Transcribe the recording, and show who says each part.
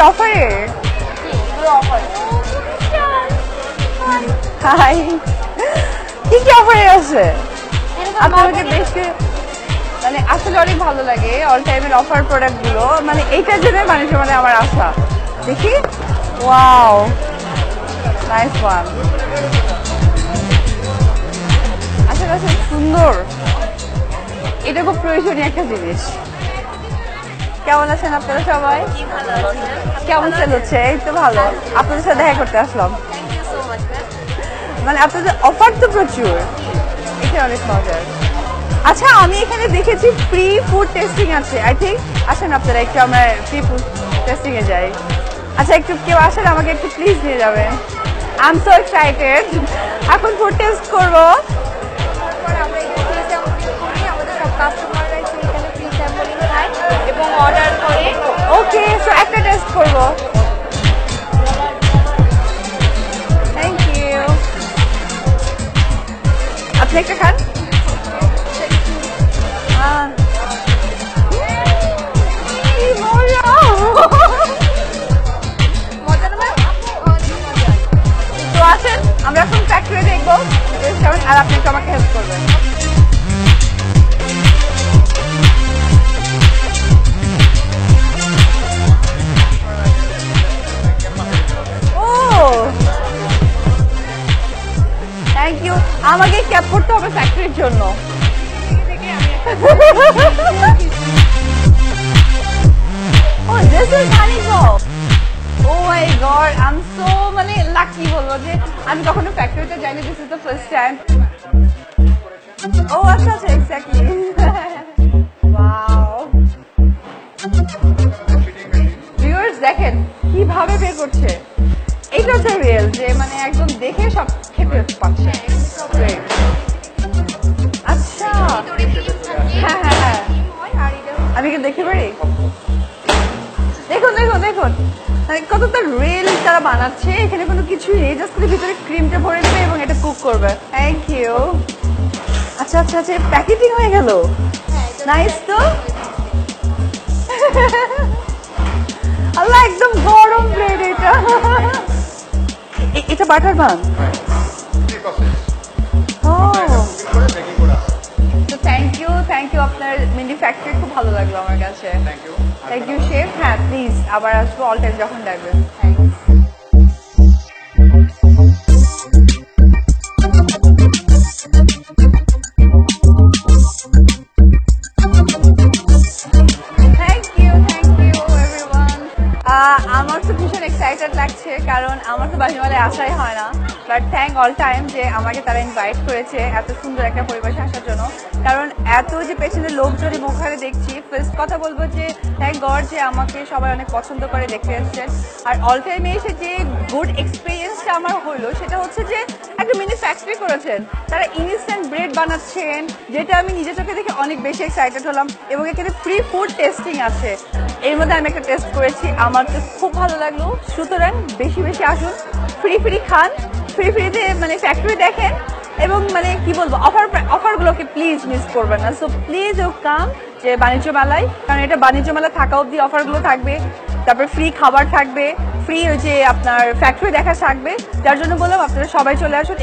Speaker 1: কি অফারে হাই। কি কি অফারে আছে? আপনাদেরকে বেশ মানে আসলে অনেক ভালো লাগে অল টাইমের অফার প্রোডাক্টগুলো। মানে এইটার জন্য মানুষের মানে আমার আশা। দেখি। ওয়াও নাইস ওয়ান আসলে আসলে সুন্দর। এটা খুব প্রয়োজনীয় একটা জিনিস। কেমন আছেন আপনারা সবাই? কেমন সেল হচ্ছে এই তো ভালো। আপনাদের সাথে দেখা করতে আসলাম। মানে আপনাদের অফার তো প্রচুর। এটা অনেক মজার। আচ্ছা আমি এখানে দেখেছি ফ্রি ফুড টেস্টিং আছে। আই থিঙ্ক আসেন আপনারা একটু আমরা ফ্রি ফুড টেস্টিং এ যাই। আচ্ছা একটু কেউ আসেন আমাকে একটু প্লিজ নিয়ে যাবেন। আই এম সো এক্সাইটেড এখন ফুড টেস্ট করব। একটা টেস্ট ক্যাপ করতে হবে ফ্যাক্টরির জন্য। এম মানে আমি কখনো ফ্যাক্টরিতে যাইনি ফার্স্ট ও আচ্ছা আচ্ছা ভিউয়ার্স দেখেন, কীভাবে বের করছে। এটা হচ্ছে রিয়েল যে মানে একদম দেখে সব খেতে পাচ্ছে। দেখতে পারি দেখুন দেখুন দেখুন। মানে কতটা রিয়েল তারা বানাচ্ছে, এখানে কোনো কিছুই নেই জাস্ট খালি ভিতরে ক্রিমটা ভরে দেবে এবং এটা কুক করবে। থ্যাংক ইউ আচ্ছা আচ্ছা আচ্ছা প্যাকেটিং হয়ে গেল। নাইস তো? আল্লাহ, একদম গরম ব্রেড এটা। এটা বাটার বান ফ্যাক্টরি খুব ভালো লাগল আমার কাছে। থ্যাংক ইউ শেফ হ্যাঁ প্লিজ আবার আসব অল টাইম যখন ডাকবেন এক্সাইটেড লাগছে, কারণ আমার তো বাজিমালে আসাই হয় না। বাট থ্যাংক অল টাইম যে আমাকে তারা ইনভাইট করেছে এত সুন্দর একটা পরিবেশে আসার জন্য। কারণ এত যে পেছনে লোকজনই মুখারে দেখছি ফার্স্ট কথা বলব যে থ্যাংক গড যে আমাকে সবাই অনেক পছন্দ করে দেখে এসছেন আর অল টাইমে এসে যে গুড এক্সপিরিয়েন্সটা আমার হলো, সেটা হচ্ছে যে একটা মিনি ফ্যাক্টরি করেছেন। তারা ইনস্ট্যান্ট ব্রেড বানাচ্ছেন, যেটা আমি নিজে চোখে দেখে অনেক বেশি এক্সাইটেড হলাম এবং এখানে ফ্রি ফুড টেস্টিং আছে। এর মধ্যে আমি একটা টেস্ট করেছি, আমার তো খুব ভালো লাগল। সুতরাং বেশি বেশি আসুন ফ্রি ফ্রি খান ফ্রি ফ্রিতে মানে ফ্যাক্টরি দেখেন এবং মানে কি বলব অফার অফারগুলোকে প্লিজ মিস করবেন না। সো প্লিজ ও কাম যে বাণিজ্য মেলায়, কারণ এটা বাণিজ্য মেলা থাকা অবধি অফারগুলো থাকবে, তারপর ফ্রি খাবার থাকবে ফ্রি ওই যে আপনার ফ্যাক্টরি দেখা থাকবে, যার জন্য বললাম আপনারা সবাই চলে আসুন।